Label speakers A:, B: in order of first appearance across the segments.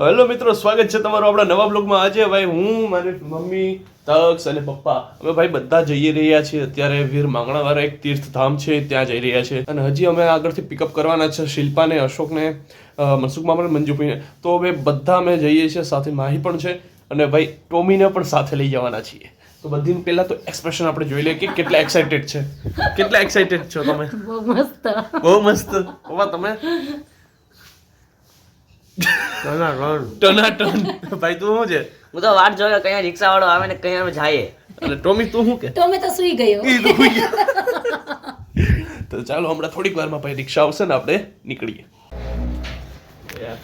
A: Hello મિત્રો સ્વાગત છે તમારું આપણા નવા બ્લોગમાં. આજે ભાઈ હું મારી મમ્મી તક્ષ અને પપ્પા અમે ભાઈ બધા જઈ રહ્યા છીએ. અત્યારે વીર માંગણાવાળા એક તીર્થધામ છે ત્યાં જઈ રહ્યા છે. અને હજી અમે આગળથી પિકઅપ કરવાના છે શિલ્પાને અશોકને મનસુખમાં મનસુખ મામા મંજુભાઈને તો અમે બધા અમે જઈએ છીએ સાથે માહી પણ છે અને ભાઈ ટોમીને પણ સાથે લઈ જવાના છીએ. તો બધી પહેલા તો એક્સપ્રેશન આપણે જોઈ લઈએ કે કેટલા એક્સાઇટેડ છે. કેટલા એક્સાઇટેડ છો તમે?
B: બહુ મસ્ત.
A: બહુ મસ્ત. પપ્પા તમે? ટનાટન. ભાઈ તું શું છે?
C: હું તો વાટ જોયો કયા રિક્ષા વાળો આવે ને કયા જાય.
A: અને ટોમી તું શું કે?
B: ટોમી તો સુઈ ગયો.
A: ઈ તો હોઈ ગયો. તો ચાલો હમણાં થોડીક વારમાં ભાઈ રિક્ષા આવશે ને આપણે નીકળીએ.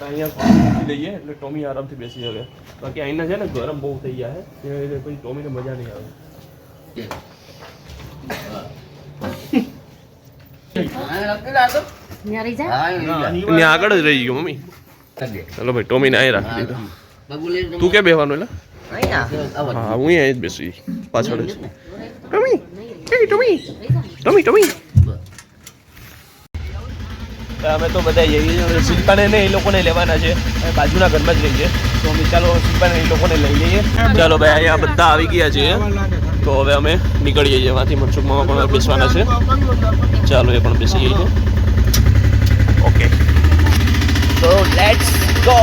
A: અહીંયા એટલે ટોમી આરામથી બેસી શકે બાકી અહીંના છે ને ગરમ બહુ થઈ ગયા છે. એ લીધે પછી ટોમીને મજા નહીં આવે. આગળ જ રહી ગયો મમ્મી. ચાલો ભાઈ ટોમીને અહીં રાખી દીધો. તું ક્યાં બેહવાનું એટલે? હા હું અહીં જ બેસી પાછળ જ. ટોમી એ ટોમી ટોમી ટોમી. અમે તો બધા જઈએ શિલ્પાને ને એ લોકોને લેવાના છે. બાજુના ઘરમાં જ રહીએ. તો અમે ચાલો શિલ્પાને એ લોકોને લઈ લઈએ. ચાલો ભાઈ અહીંયા બધા આવી ગયા છે. તો હવે અમે નીકળીએ છીએ. એમાંથી મનસુખમાં પણ બેસવાના છે. ચાલો એ પણ બેસી જઈએ ઓકે. તો લેટ્સ ગો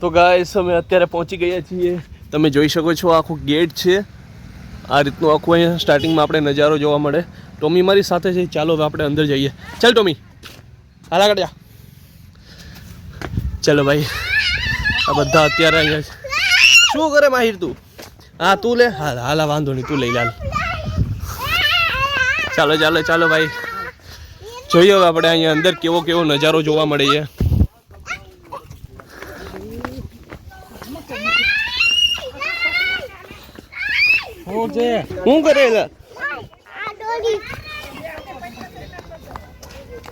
A: તો ગાઈસ અમે અત્યારે પહોંચી ગયા છીએ. તમે જોઈ શકો છો આખું ગેટ છે. આ રીતનું આખું અહીંયા સ્ટાર્ટિંગમાં આપણે નજારો જોવા મળે. ટોમી મારી સાથે છે. ચાલો હવે આપણે અંદર જઈએ. ચાલ ટોમી. હાલ આગળ ચાલો ભાઈ, આ બધા અત્યારે અહીંયા છે. શું કરે માહિર તું? હા, તું લે. હાલ હાલ, વાંધો નહીં, તું લઈ લાલ ચાલો ચાલો ચાલો, ભાઈ. જોઈએ હવે આપણે અહીંયા અંદર કેવો કેવો નજારો જોવા મળે છે. શું કરે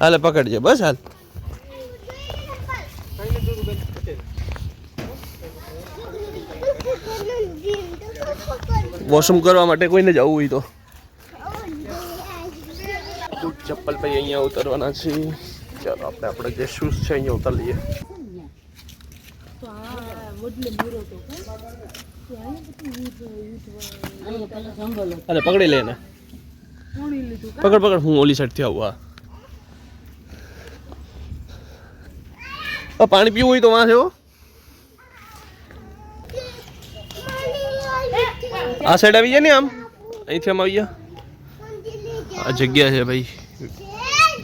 A: હાલે, પકડજે, બસ, હાલ. વોશરૂમ કરવા માટે કોઈને જવું હોય તો. ચપ્પલ ભાઈ અહીંયા ઉતરવાના છે. ચાલો આપણે આપણે જે શૂઝ છે અહીંયા ઉતાર લઈએ અરે પકડી લે ને પકડ પકડ હું ઓલી સાઈડથી આવું હા. પાણી પીવું હોય તો વાં છે હો. આ સાઈડ આવી જાય ને આમ? અહીંથી આમ આવી ગયા? આ જગ્યા છે ભાઈ.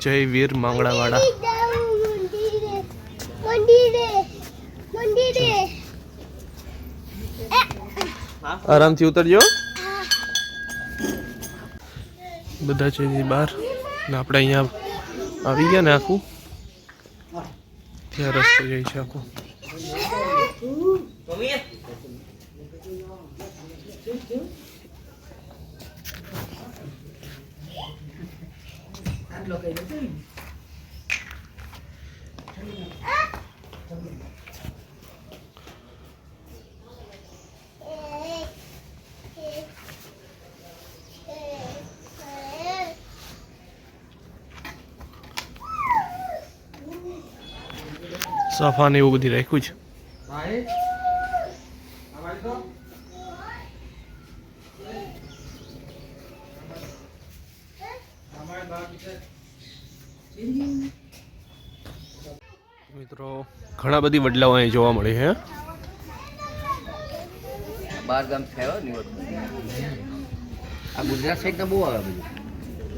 A: જય વીર
D: મંદિરે
A: આરામથી ઉતરજો. બધા છે બહાર ને આપણે અહીંયા આવી ગયા ને આખું. ત્યાં રસ્તો જાય છે આખું. સફા ને એવું બધી રાખ્યું છે મિત્રો ઘણા બધી વડલાઓ અહીં જોવા મળે છે.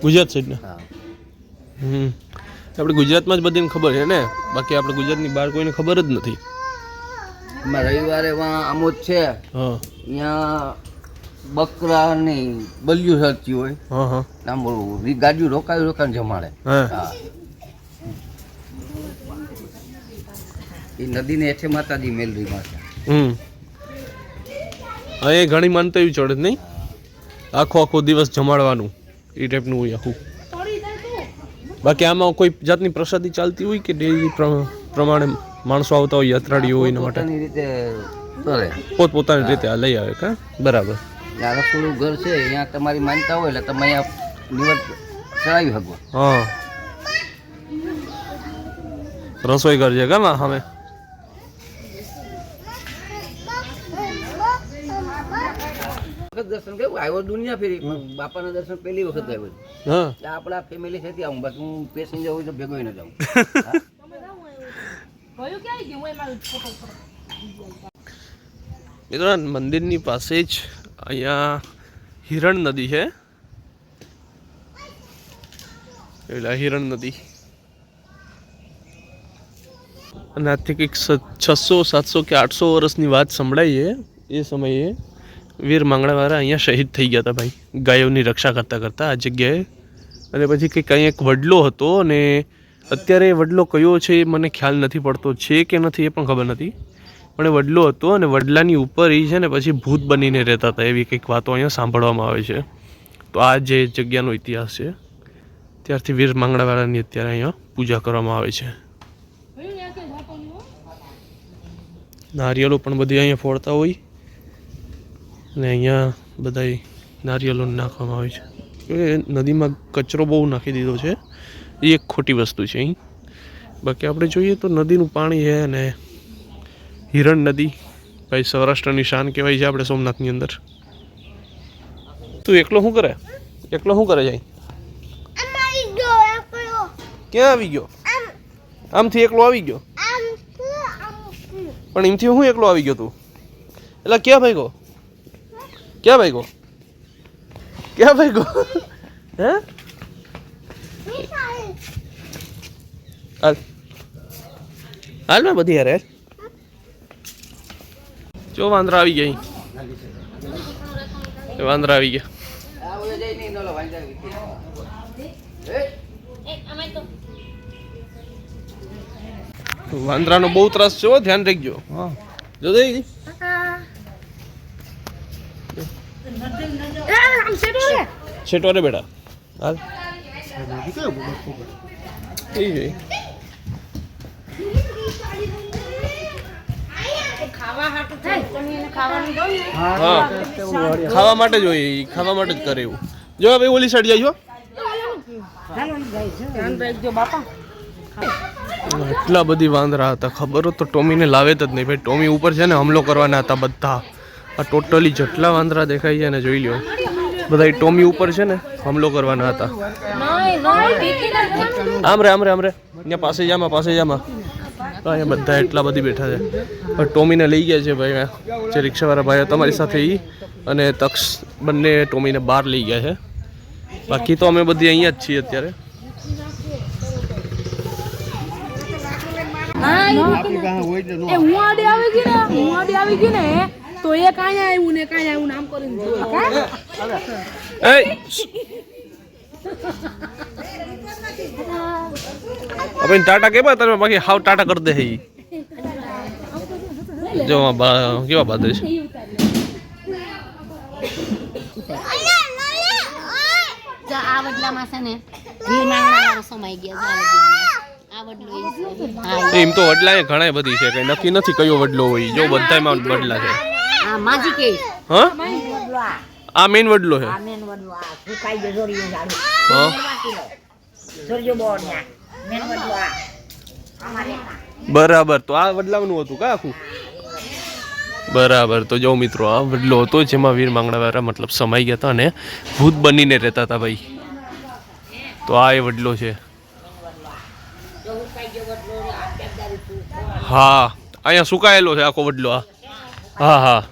C: ગુજરાત
A: સાઈડના હમ. આપણે ગુજરાતમાં જ બધીને ખબર છે ને? બાકી આપણે ગુજરાતની બહાર કોઈને ખબર જ નથી.
C: રવિવારે આમોદ છે.
A: અહીંયા
C: ત્યાં બકરા ની બલિયું સાચી હોય. ગાડીઓ રોકાયું રોકાણ જમાડે.
A: હા.
C: એ નદીને હેઠે માતાજી મેલરી માતા.
A: હમ. અહીં ઘણી માનતા એવી ચડે નહીં? આખો આખો દિવસ જમાડવાનું એ ટાઈપનું હોય આખું. બાકી આમાં કોઈ જાતની પ્રસાદી ચાલતી હોય કે ડેલી પ્રમાણે માણસો આવતા હોય યાત્રાળીઓ હોય એના માટે?
C: રીતે કરે.
A: પોત પોતાની રીતે આ લઈ આવે કા? બરાબર.
C: આ રસોડું ઘર છે અહીંયા તમારી માનતા હોય એટલે તમે અહીંયા નિવડ ચડાવી શકો.
A: હા. રસોઈ ઘર છે કેમ અમે
C: વખત દર્શન કર્યું. આવ્યો દુનિયા ફેરી. બાપાના દર્શન પહેલી વખત આવ્યો
A: હા.
C: આપણા ફેમિલી છે ત્યાં બસ હું પેસેન્જર હોય તો ભેગો ન જાઉં.
A: મિત્રો મંદિરની પાસે જ અહીંયા હિરણ નદી છે. એટલે હિરણ નદી. અને આજથી કંઈક છસો સાતસો કે આઠસો વર્ષની વાત સંભળાઈએ એ સમયે વીર માંગણાવાળા અહીંયા શહીદ થઈ ગયા હતા ભાઈ. ગાયોની રક્ષા કરતાં કરતાં આ જગ્યાએ. અને પછી કંઈક અહીંયા એક વડલો હતો અને અત્યારે એ વડલો કયો છે એ મને ખ્યાલ નથી પડતો. છે કે નથી એ પણ ખબર નથી. પણ એ વડલો હતો અને વડલાની ઉપર એ છે ને પછી ભૂત બનીને રહેતા હતા. એવી કંઈક વાતો અહીંયા સાંભળવામાં આવે છે. તો આ જે જગ્યાનો ઇતિહાસ છે, ત્યારથી વીર માંગણાવાળાની અત્યારે અહીંયા પૂજા કરવામાં આવે છે. નારિયેલો પણ બધી અહીંયા ફોડતા હોય. અને અહીંયા બધા નારિયેલો નાખવામાં આવે છે. એ નદીમાં કચરો બહુ નાખી દીધો છે. એ એક ખોટી વસ્તુ છે અહીં. બાકી આપણે જોઈએ તો નદીનું પાણી છે અને હિરણ નદી ભાઈ સૌરાષ્ટ્રની શાન કહેવાય છે આપણે સોમનાથની અંદર. તું એકલો શું કરે? એકલો શું કરે જાય? ક્યાં આવી ગયો? આમથી એકલો આવી ગયો? પણ એમથી હું એકલો આવી ગયો તું? એટલે ક્યાં ભાઈ ક્યાં ભાઈ ક્યાં ભાઈ હે
D: મિસાલ
A: હાલ હાલ મેં બધી યાર. જો વાંદરા આવી ગયા અહીં. વાંદરા આવી ગયા વાંદરાનો બહુ ત્રાસ છે ધ્યાન રાખજો. હા. જો દઈ. છેટો રે બેટા. હાલ. એ જોઈ.
B: ખાવા
A: માટે જ હોય ખાવા માટે જ કરે એવું. જો ભાઈ ઓલી સાઈડ જાય એટલા બધી વાંદરા હતા ખબર તો ટોમીને લાવે જ નહીં. ભાઈ ટોમી ઉપર છે ને હુમલો કરવાના હતા બધા. આ ટોટલી જેટલા વાંદરા દેખાય છે ને જોઈ લો બધા ટોમી ઉપર છે ને, હુમલો કરવાના હતા. આમ રે આમ રે આમ રે. અહીંયા પાસે જામાં પાસે જામાં. અહીંયા બધા એટલા બધી બેઠા છે. પણ ટોમીને લઈ ગયા છે ભાઈ જે રિક્ષાવાળા ભાઈ તમારી સાથે એ અને તક્ષ બંને ટોમીને બહાર લઈ ગયા છે. બાકી તો અમે બધી અહીંયા જ છીએ અત્યારે.
B: આવી ગઈ ને, હું આવી ગઈ ને તો એ કાંઈ આવ્યું ને કાંઈ આવ્યું નામ કરીને જોયું. કાં?
A: એ આપણે ટાટા કેવા તમે બાકી હાવ ટાટા કરી દે હે જો કેવા બાદ છે.
E: જો આ વડલામાં છે ને સમાઈ ગયો છે.
A: એમ તો વડલા એ ઘણા બધી છે કઈ નક્કી નથી કયો વડલો હોય જો બધામાં વડલા છે.
E: આ માજી કે.
A: હા? આ. મેઈન વડલો છે હા બરાબર. તો આ વડલાવનું હતું કા આખું? બરાબર. તો જો મિત્રો આ વડલો હતો જેમાં વીર માંગણાવાળા મતલબ સમાઈ ગયા હતા અને ભૂત બનીને રહેતા હતા ભાઈ. તો આ એ વડલો છે. હા. અહીંયા સુકાયેલો છે આખો વડલો આ. હા હા.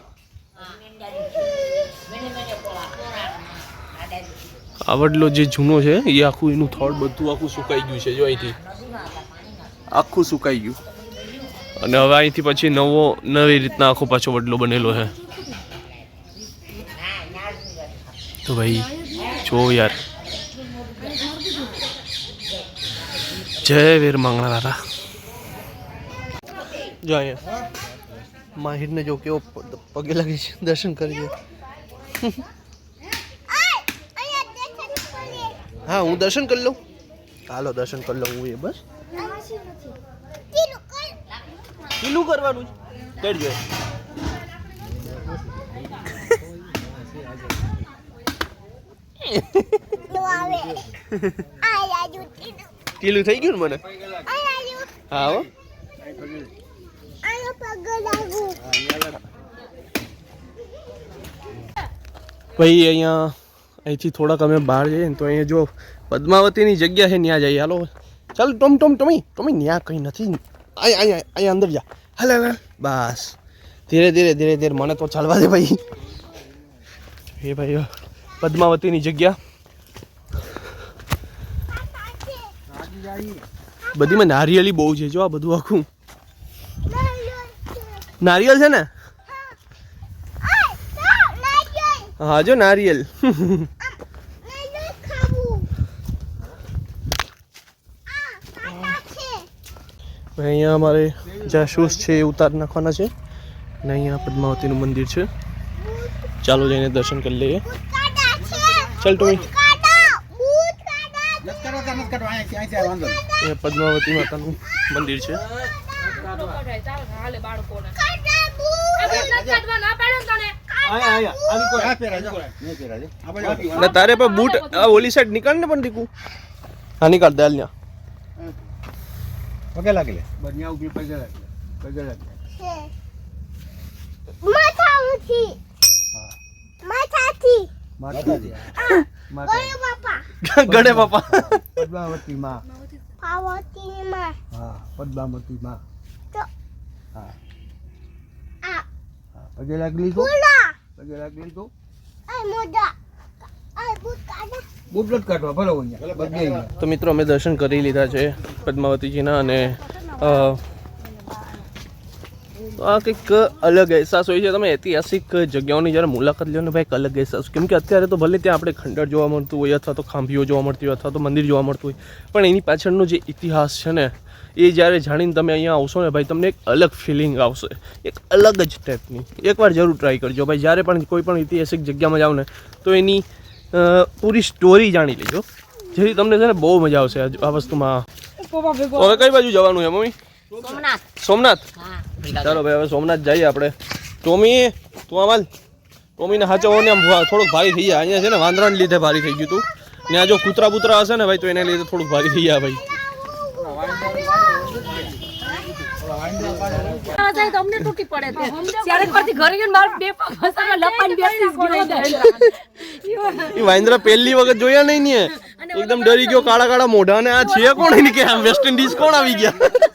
A: આ વડલો જે જૂનો છે એ આખું એનું થડ બધું આખું સુકાઈ ગયું છે જો અહીંથી. આખું સુકાઈ ગયું. અને હવે અહીંથી પછી નવો નવી રીતના આખો પાછો વડલો બનેલો છે. તો ભાઈ જો યાર. જય વીર માંગણાવાળા જો અહીંયા. માહિરને જો કેવો પગે લાગે છે દર્શન કરી છે હા હું દર્શન કરી લઉં. હાલો દર્શન કરી લઉં હું એ બસ. પીલું કરવાનું છે. કરજો ટીલું થઈ ગયું ને મને? હા હો. ભાઈ અહીંયા અહીંથી થોડાક અમે બહાર જઈએ ને તો અહીંયા જો પદ્માવતીની જગ્યા છે ત્યાં જઈએ. હાલો ચાલ ટોમ ટોમ ટોમી ટોમી ત્યાં કંઈ નથી. અહીંયા અહીંયા અહીંયા અંદર જા. હાલે હાલે. બસ. ધીરે ધીરે ધીરે ધીરે મને તો ચાલવા દે ભાઈ. એ ભાઈ પદ્માવતીની જગ્યા. બધીમાં નારિયેલી બહુ છે જો આ બધું આખું. નારિયેલ છે ને? હા જો નારિયેલ. અહીંયા અમારે જ્યાં શૂઝ છે એ ઉતાર નાખવાના છે ને અહીંયા પદ્માવતીનું મંદિર છે. ચાલો જઈને દર્શન કરી લઈએ. ચાલ ટોમી અહીંયા પદ્માવતી માતાનું મંદિર છે.
B: બાળકોને. ના
A: તારે પણ બૂટ આ ઓલી સાઈડ નીકળ ને પણ દીકુ. હા નીકળ દે હાલ.
C: પગે લાગી બન્યા ઊભી પગે લાગી પગે લાગી
D: માથાથી. માથાથી.
C: માતાજી
D: ગયો બાપા
A: ગણે બાપા.
C: પદ્માવતી માં
D: પાવતી માં
C: હા પદ્માવતી માં
D: તો
C: હા. હા પગે લાગી Mula.
D: ફૂલા
C: પગે લાગી લીધું
D: muda. બુકાડા
C: કાઢવા ભલે અહીંયા. બધે
A: તો મિત્રો અમે દર્શન કરી લીધા છે પદ્માવતીજીના અને આ કંઈક અલગ અહેસાસ હોય છે. તમે ઐતિહાસિક જગ્યાઓની જ્યારે મુલાકાત લો ને ભાઈ એક અલગ અહેસાસ કેમ કે અત્યારે તો ભલે ત્યાં આપણે ખંડર જોવા મળતું હોય અથવા તો ખાંભીઓ જોવા મળતી હોય અથવા તો મંદિર જોવા મળતું હોય પણ એની પાછળનો જે ઇતિહાસ છે ને એ જ્યારે જાણીને તમે અહીંયા આવશો ને ભાઈ તમને એક અલગ ફિલિંગ આવશે. એક અલગ જ ટાઈપની એકવાર જરૂર ટ્રાય કરજો. ભાઈ જ્યારે પણ કોઈ પણ ઐતિહાસિક જગ્યામાં જાઓ ને તો એની પૂરી સ્ટોરી જાણી લેજો. જેથી તમને છે ને બહુ મજા આવશે આ આ વસ્તુમાં. હવે કઈ બાજુ જવાનું છે મમ્મી?
E: સોમનાથ.
A: સોમનાથ? ચાલો ભાઈ હવે સોમનાથ જઈએ આપણે. ટોમી તું આમાં ટોમીને હાચવવો ને આમ થોડુંક ભારી થઈ ગયા. અહીંયા છે ને વાંદરાને લીધે ભારી થઈ ગયું તું. ત્યાં જો કૂતરા બૂતરા હશે ને ભાઈ તો એને લીધે થોડુંક ભારી થઈ ગયા ભાઈ.
E: તમને તૂટી પડે તે. ત્યારે પરથી ઘરે ગઈને મારું બે પગ લપાઈને બેસી ગયો
A: વાંદરા પહેલી વખત જોયા નહીં ને. એકદમ ડરી ગયો કાળા કાળા મોઢા ને આ છે કોણ એની કે વેસ્ટ ઇન્ડિઝ કોણ આવી ગયા?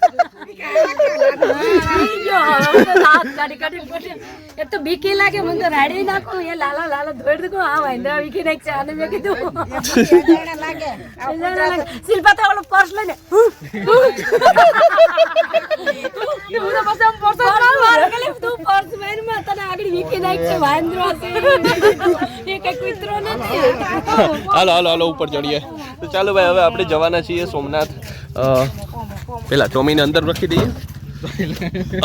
E: આવી તો હાથ કાઢી કાઢી પડે એક તો બીકી લાગે મને તો રાડી નાખું. એ લાલા લાલા ધોઈ દઉં આ વાંદરા બીકી નાખ છે આને મેં કીધું. શિલ્પા તો ઓલો પર્સ લઈને હું તો પછી પર્સ મારે. તું પર્સ મેનમાં તને આગળ બીકી નાખ છે વાંદરો છે. એ કઈ કૂતરો નથી.
A: હાલો હાલો હાલો ઉપર ચડીએ. તો ચાલો ભાઈ હવે આપણે જવાના છીએ સોમનાથ. પેલા ટોમીને અંદર રાખી દઈએ.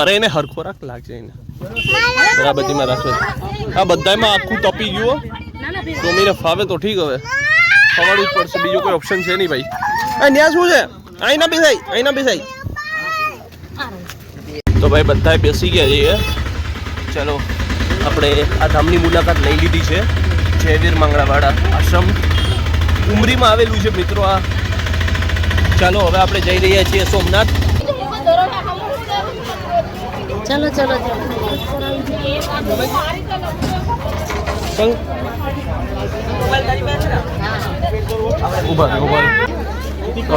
A: અરે એને હરખોરાક લાગશે એને. બરાબતીમાં રાખશે આ બધામાં આખું તપી ગયું હો. ટોમીને ફાવે તો ઠીક હવે. ખવાડવું જ પડશે, બીજો કોઈ ઓપ્શન છે નહીં ભાઈ. આ ન્યા શું છે? અહીં ના બેસાય, અહીં ના બેસાય. તો ભાઈ બધા બેસી ગયા છીએ ચાલો, આપણે આ ધામની મુલાકાત લઈ લીધી છે. જયવીર મંગળાવાડા આશ્રમ. ઉમરીમાં આવેલું છે મિત્રો આ. ચાલો, હવે આપણે જઈ રહ્યા છીએ સોમનાથ.
E: ચલો ચલો ચલો.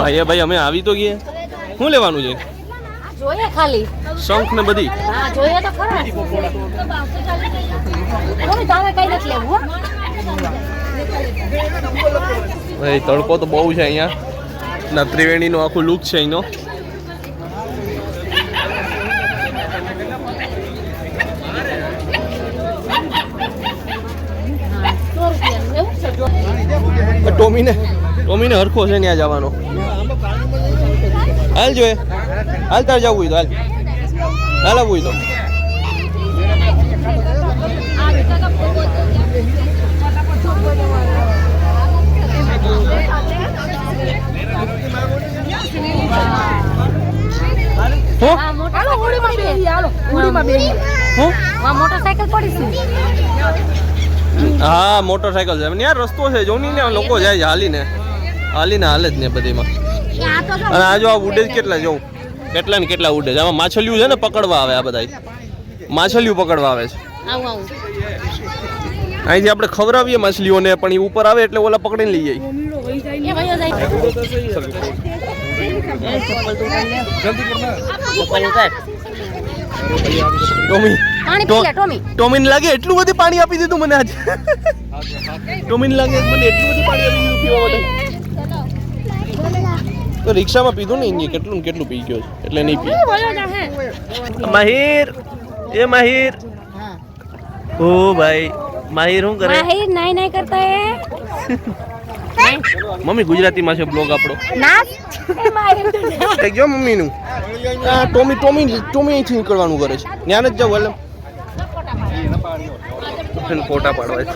A: અહીંયા ભાઈ અમે આવી તો ગયા શું લેવાનું છે?
E: જોઈએ ખાલી.
A: શંખ ને બધી?
E: હા જોઈએ તો ખરા. મમ્મી તારે કઈ નથી લેવું
A: ભાઈ તડકો તો બહુ છે અહીંયા. ના ત્રિવેણીનો આખું લુક છે અહીંનો
E: સો રૂપિયાનું એવું છે
A: આ ટોમીને ટોમીને હરખો છે ત્યાં જવાનો. હાલ જોઈએ હાલ તાર જવું હોય તો હાલ. હાલ આવવું તો.
E: મોટરસાયકલ પડી છે.
A: હા મોટરસાયકલ છે. યાર રસ્તો છે જો ને લોકો જાય છે. હાલીને. હાલીને હાલે જ ને બધીમાં. અને આ જો આ ઉડેજ કેટલા જોઉં? કેટલા ને કેટલા ઉડેજ આમાં માછલીઓ છે ને પકડવા આવે આ બધા માછલીઓ પકડવા આવે છે.
E: આવું આવું.
A: અહીંથી આપણે ખવડાવીએ માછલીઓને પણ એ ઉપર આવે એટલે ઓલા પકડીને લઈ જાય.
E: એ ભાઈઓ જાય.
A: ટોમી.
E: પાણી પી લે ટોમી.
A: ટોમીને લાગે એટલું બધું પાણી આપી દીધું મને આજે. ટોમીને લાગે મને એટલું બધું પાણી આપી દીધું પીવા માટે. તો રિક્ષામાં પીધું ને ઇન્જી કેટલું કેટલું પી ગયો એટલે નહીં પી. માહિર એ માહિર. ઓ ભાઈ માહિર શું કરે?
E: માહિર નાઈ નાઈ કરતા હે
A: મમ્મી ગુજરાતીમાં છે બ્લોગ આપણો.
E: ના. એ માહિર. તો
A: કઈ ગયો મમ્મીનું ટોમી ટોમી ટોમી અહીંથી નીકળવાનું કરે છે. જ્ઞાન જ જાવ એટલે ફોટા પાડવા છે.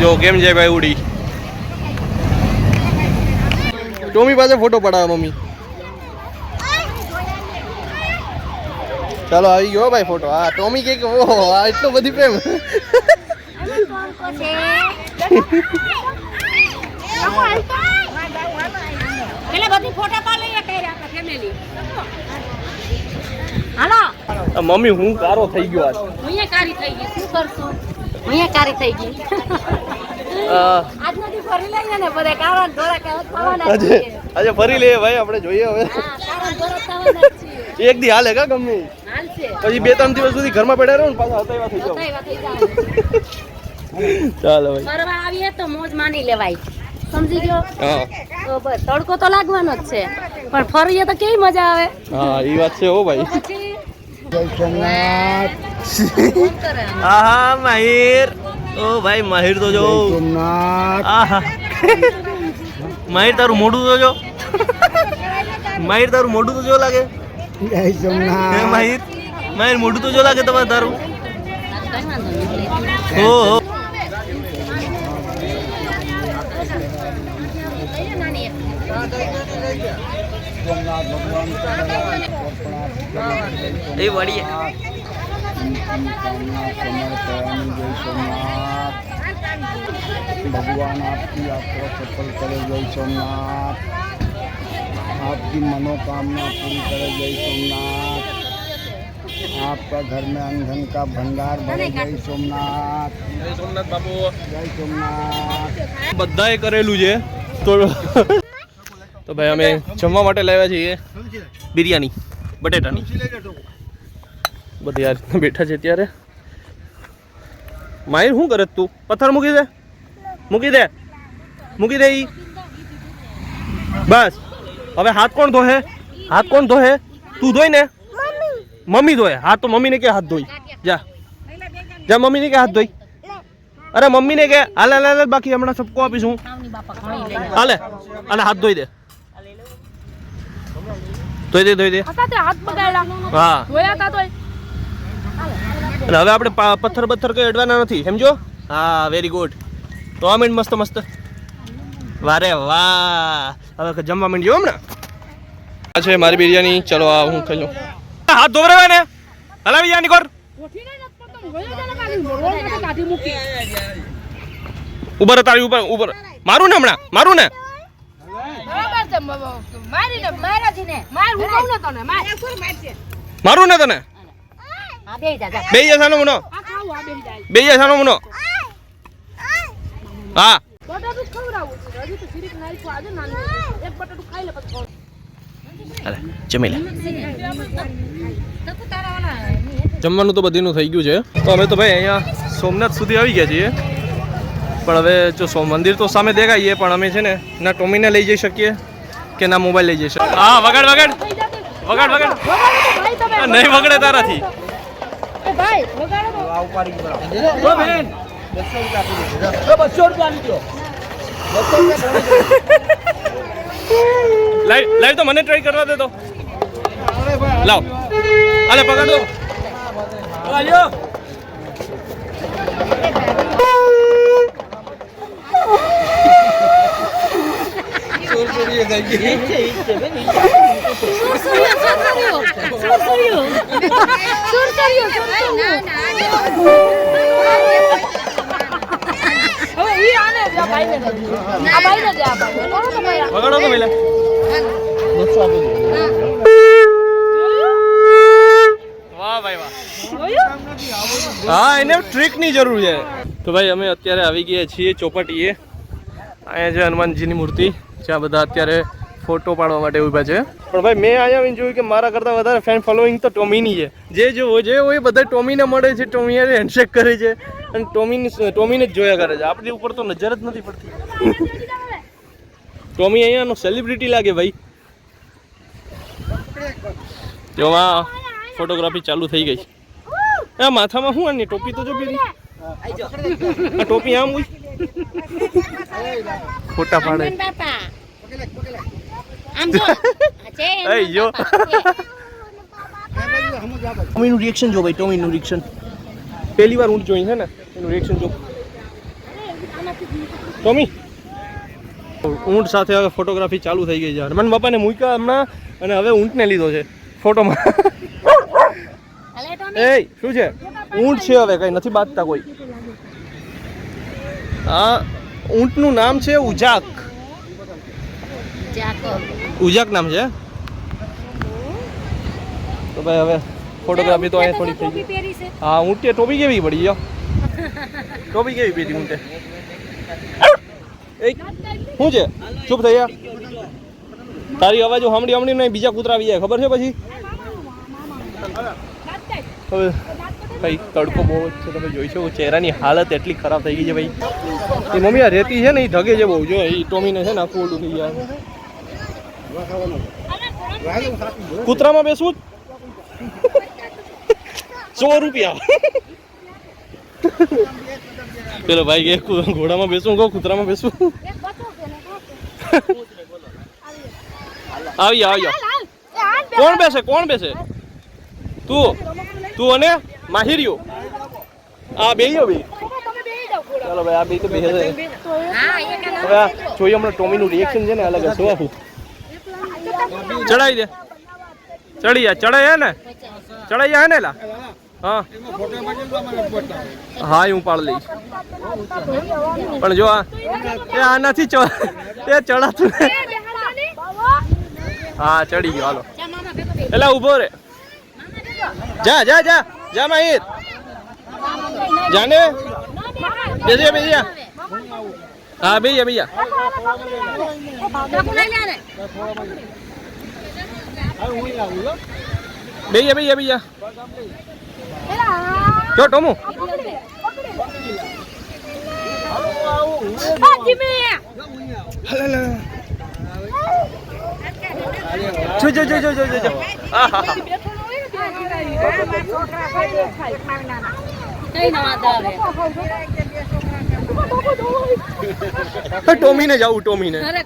A: જો કેમ જાય ભાઈ ઉડી? ટોમી પાસે ફોટો પડાવે મમ્મી. ચાલો આવી ગયો ભાઈ ફોટો. હા ટોમી કે ઓહો આ એટલો બધી પ્રેમ.
E: પેલા બધી ફોટા પાડી લઈએ ફેમિલી હાલો.
A: મમ્મી હું કારો થઈ ગયો આજ.
E: કારી થઈ ગઈ. શું કરશું? અહીંયા કારી થઈ ગઈ. ફરી લઈએ
A: આજે ફરી ભાઈ આપણે જોઈએ હવે.
E: હા.
A: એક દી હાલે કા ગમે? પછી બે ત્રણ દિવસ સુધી ઘરમાં બેઠા રહો ને પાછા થઈ જાવ. ચાલો ભાઈ.
E: ફરવા આવીએ તો મોજ માની લેવાય. સમજી ગયો? તો બસ તડકો તો લાગવાનો જ છે. પણ ફરીએ તો કેવી મજા આવે?
A: હા એ વાત છે હો ભાઈ.
C: સોમનાથ.
A: આહા માહિર. ઓ ભાઈ માહિર તો જો.
C: સોમનાથ
A: આહા. માહિર તારું મોઢું તો જો. માહિર તારું મોઢું તો જો લાગે.
C: જય સોમનાથ
A: માહિર? માહિર મોઢું તો જો લાગે તમારે તારું.
E: કઈ
A: એ વળીએ
C: भगवान आपकी यात्रा सफल करे जय सोमनाथ आपकी मनोकामना पूरी करे जय सोमनाथ आपका घर में अंधन का भंडार भरे जय सोमनाथ
A: સોમનાથ બાપુ
C: जय सोमनाथ
A: બધાએ કરેલું છે તો તો ભાઈ અમે જમવા માટે લાવ્યા છીએ બિરયાની, બટેટાની. બધી યાર બેઠા છે ત્યારે માહિર, શું કરે તું? પથ્થર મૂકી દે. મૂકી દે. મૂકી દે બસ. હવે હાથ કોણ ધોહે? હાથ કોણ ધોહે? તું ધોઈ ને. મમ્મી ધોય હાથ તો મમ્મીને કે હાથ ધોઈ. જા. જા, મમ્મીને કે હાથ ધોઈ. અરે મમ્મીને કે, હાલે હાલે બાકી હમણાં સબકો આપીશું. હાલે અને હાથ ધોઈ દે. ધોઈ દે ધોઈ દે.
B: હાથ બગાડ્યા.
A: હા.
B: ધોયા તા તોય.
A: અને હવે આપણે પથ્થર પથ્થર કઈ અડવાના નથી સમજો? હા વેરી ગુડ તો આ મિનિટ મસ્ત મસ્ત. વારે વાહ. હવે જમવા માંડ્યો હમણાં? આ છે મારી બિરયાની. ચલો આ હું ખાઈ લઉં. હાથ ધોવરાવે ને? હલાવી જા નિકોર ઉભર તારી ઉપર ઉપર મારું ને હમણાં? મારું ને?
B: મારી ને
E: મારાથી ને.
B: માર હું કહું ને તને માર.
A: મારું ને તને?
E: હા બે જા જા.
A: બે જસાનો મુનો.
B: આ ખાવું આ બેન જાય
A: બે જસાનો મુનો. હા.
B: બટાટું ખવડાવું છે. હજી તો જીરીક નાખ્યું આજે નાનું એક બટાટું ખાઈ લે પછી
A: અરે જમી લે.
E: તો તું તારા ઓલા
A: જમવાનું તો બધીનું થઈ ગયું છે. તો અમે તો ભાઈ અહીંયા સોમનાથ સુધી આવી ગયા છીએ. પણ હવે જો સો મંદિર તો સામે દેખાઈએ પણ અમે છે ને ના ટોમીને લઈ જઈ શકીએ. કે ના મોબાઈલ લઈ જશે હા વગાડ વગાડ. વગાડ વગાડ.
B: ભાઈ તમે
A: આ નહીં વગડે તારાથી.
B: એ ભાઈ વગાડો તો.
A: લાઈવ લાઈવ તો મને ટ્રાય કરવા દે તો. લાવ. અલે પકડ દો
E: સુરસુર્યો, સુરસુર્યો. સુરસુર્યો, સુરસુર્યો. હવે ઈ આને જ આ ભાઈને દે. આ ભાઈને દે, આ ભાઈને. કોનો તો ભાઈ આ?
A: વગાડો તો વાહ ભાઈ વાહ. હા એને ટ્રીકની જરૂર છે. તો ભાઈ અમે અત્યારે આવી ગયા છીએ ચોપાટીએ. અહીંયા છે હનુમાનજીની મૂર્તિ. જ્યાં બધા અત્યારે ફોટો પાડવા માટે ઊભા છે. પણ ભાઈ, મેં અહીંયા આવીને જોયું કે મારા કરતાં વધારે ફેન ફોલોઈંગ તો ટોમીની છે. જે જોવો, જે હોય એ બધા ટોમીને મળે છે. ટોમી હારે હેન્ડશેક કરે છે. અને ટોમીની ટોમીને જ જોયા કરે છે. આપણી ઉપર તો નજર જ નથી પડતી. ટોમી અહીંયાનો સેલિબ્રિટી લાગે ભાઈ. તેમાં ફોટોગ્રાફી ચાલુ થઈ ગઈ આ માથામાં શું આની ટોપી તો જો પેલી આ ટોપી આમ હોય ફોટા પાડે. ટોમીનું રિએક્શન જો ભાઈ ટોમીનું રિએક્શન પહેલી વાર ઊંટ જોઈ છે ને એનું રિએક્શન જો. ટોમી. ઊંટ સાથે હવે ફોટોગ્રાફી ચાલુ થઈ ગઈ છે. હનુમાન બાપાને મૂક્યા હમણાં અને હવે ઊંટને લીધો છે. ફોટોમાં એ શું છે? ઊંટ છે હવે કઈ નથી બાંધતા કોઈ. આ ઊંટનું નામ છે ઉજાક.
E: જાકો.
A: ઉજાક નામ છે? તો ભાઈ હવે ફોટોગ્રાફી તો અહીંયા થોડી થઈ ગઈ.
E: પહેરી
A: હા ઊંટે ટોપી કેવી પડી ગયો ટોપી કેવી પડી ઊંટે એ શું છે? ચૂપ થઈ ગયા તારી અવાજ સાંભળી સાંભળી નહીં બીજા કૂતરા આવી જાય ખબર છે પછી? હવે ભાઈ તડકો બહુ જ છે તમે જોઈ શકો ચહેરાની હાલત એટલી ખરાબ થઈ ગઈ છે ભાઈ. એ મમ્મી આ રેતી છે ને એ ધગે છે બહુ જો એ ટોમીને છે ને આખું ઓલું થઈ ગયા. કૂતરામાં બેસવું સો રૂપિયા. પેલો ભાઈ કે ઘોડામાં બેસું કહો કૂતરામાં બેસું આવી જાઓ, આવી જાઓ. કોણ બેસે કોણ બેસે? તું તું અને? માહિરિયો આ બે બે. ચાલો ભાઈ આ બે તો બે હવે આ જોઈએ હમણાં ટોમીનું રિએક્શન છે ને અલગ હશે બાપુ ચડાવી દે. ચડી જા ચડાય ને? ચડાઈ જાય ને લા? હા. હા હું પાડ લઈશ. પણ જો આ એ આનાથી ચ- એ ચડાતું હા ચડી ગયો હાલો. એટલે ઊભો રે. જા જા જા. જા માહિર જાને બેસી બેસી જા હા બેસી જા બેસી જા
E: ચાકુ લઈ લે આને.
A: બેસી જા બેસી જા બેસી જા જો ટોમુ
E: આ જીમી.
A: જો જો જો જો જો જો ટોમીને જાવું ટોમીને
E: લઈ.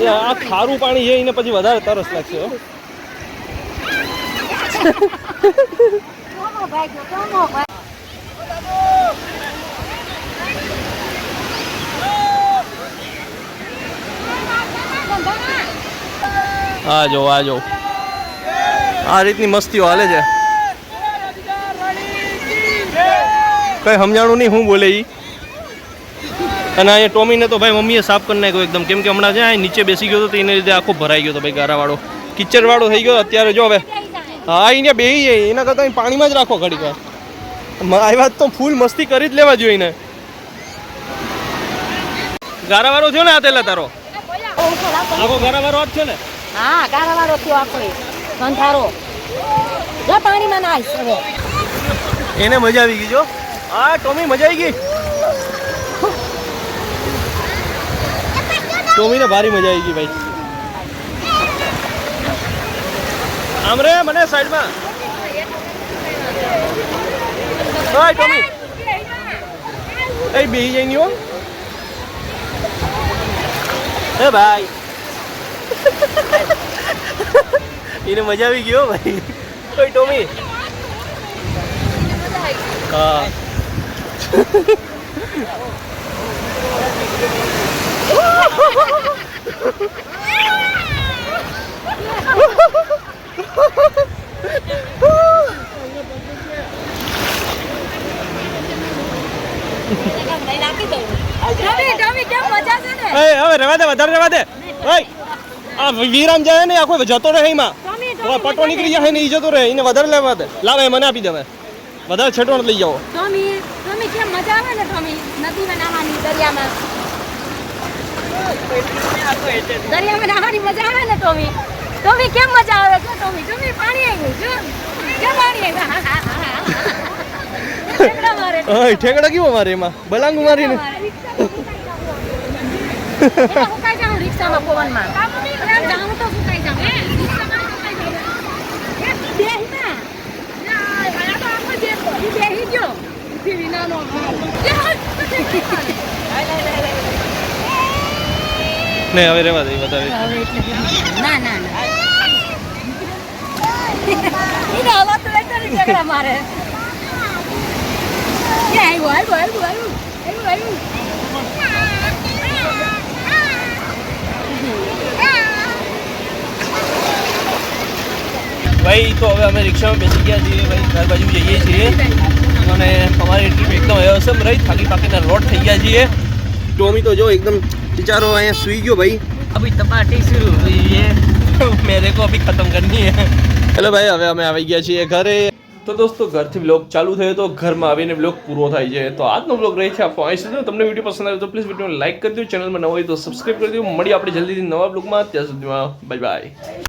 E: એ
A: આ ખારું પાણી છે એને પછી વધારે તરસ લાગશે હો. આ જો આ જો. આ રીતની મસ્તીઓ હાલે છે. કઈ સમજાણું નહીં હું બોલે ઈ. અને અહીંયા ટોમીને તો ભાઈ મમ્મીએ સાફ કરી નાખ્યો એકદમ. કેમ કે હમણાં છે નીચે બેસી ગયો હતો તો એને લીધે આખો ભરાઈ ગયો હતો ભાઈ ગારાવાળો. કિચડવાળો થઈ ગયો અત્યારે, જો હવે. હા એને બેહી જાય એના કરતાં અહીં પાણીમાં જ રાખો ઘડીક વાર. આ વાત તો ફૂલ મસ્તી કરી જ લેવા જોઈએ ને ગારાવાળો થયો ને આ તેલા તારો? આખો ગારાવાળો જ છે ને?
E: હા ગારાવાળો થયો આખો એ. જા પાણીમાં નાઈશ હવે.
A: એને મજા આવી ગઈ જો. હા ટોમી મજા આવી ગઈ? ટોમીને ભારી મજા આવી ગઈ ભાઈ. આમ રે મને સાઈડમાં. ઓય ટોમી એ બેહી જઈ હો એ ભાઈ. એને મજા આવી ગયો ભાઈ. કોઈ ટોમી હા.
E: ટોમી ટોમી કેમ મજા છે ને
A: એ હવે રહેવા દે વધારે રવા દે. ઓય આ વિરામ જાય ને આખો જતો રહે એમાં. પટો નીકળી જાય ને ઈ જતો રહે એને વધારે લેવા દે. લાવે મને આપી દે વધારે છેટો લઈ જાઓ.
E: દરિયામાં. નાહવાની મજા આવે ને ટોમી ટોમી કેમ મજા આવે છે ટોમી? ટોમી પાણી આવી જો. કેમ પાણી મારે.
A: ઓય ઠેકડા કેવો મારે એમાં? બલાંગુ મારીને.
E: રિક્ષામાં પવનમાં એમ તો સુકાઈ જાઉં. હે, સુકાઈ જાઉં. બેહી ના. ના, જ ગયો. વિનાનો ભાવ.
A: હવે રહેવા દે વધારે
E: ના ના ના. એને હવા તો લેતા નહીં ઝઘડા મારે એ આવ્યું આવ્યું આવ્યું આવ્યું આવ્યું
A: ભાઈ તો હવે અમે રિક્ષામાં બેસી ગયા છીએ ભાઈ ઘર બાજુ જઈએ છીએ અને અમારી ટ્રીપ એકદમ અવસમ રહી થાકી પાકીના લોટ થઈ ગયા છીએ। ટોમી તો જો એકદમ બિચારો અહીંયા સૂઈ ગયો ભાઈ અભી તપાટી શુरू હુઈ હે મેરે કો અભી ખતમ કરની હે હેલો ભાઈ, હવે અમે આવી ગયા છીએ ઘરે. તો દોસ્તો, ઘરથી બ્લોગ ચાલુ થયો તો ઘરમાં આવીને બ્લોગ પૂરો થાય છે. તો આજનો બ્લોગ રહે છે આપણો. અહીં સુધી તમને વીડિયો પસંદ આવ્યો તો પ્લીઝ વીડિયો લાઈક કરી દો ચેનલમાં નવો હોય તો સબસ્ક્રાઈબ કરી દો મળી આપણે જલ્દીથી નવા બ્લોગમાં ત્યાં સુધીમાં બાય બાય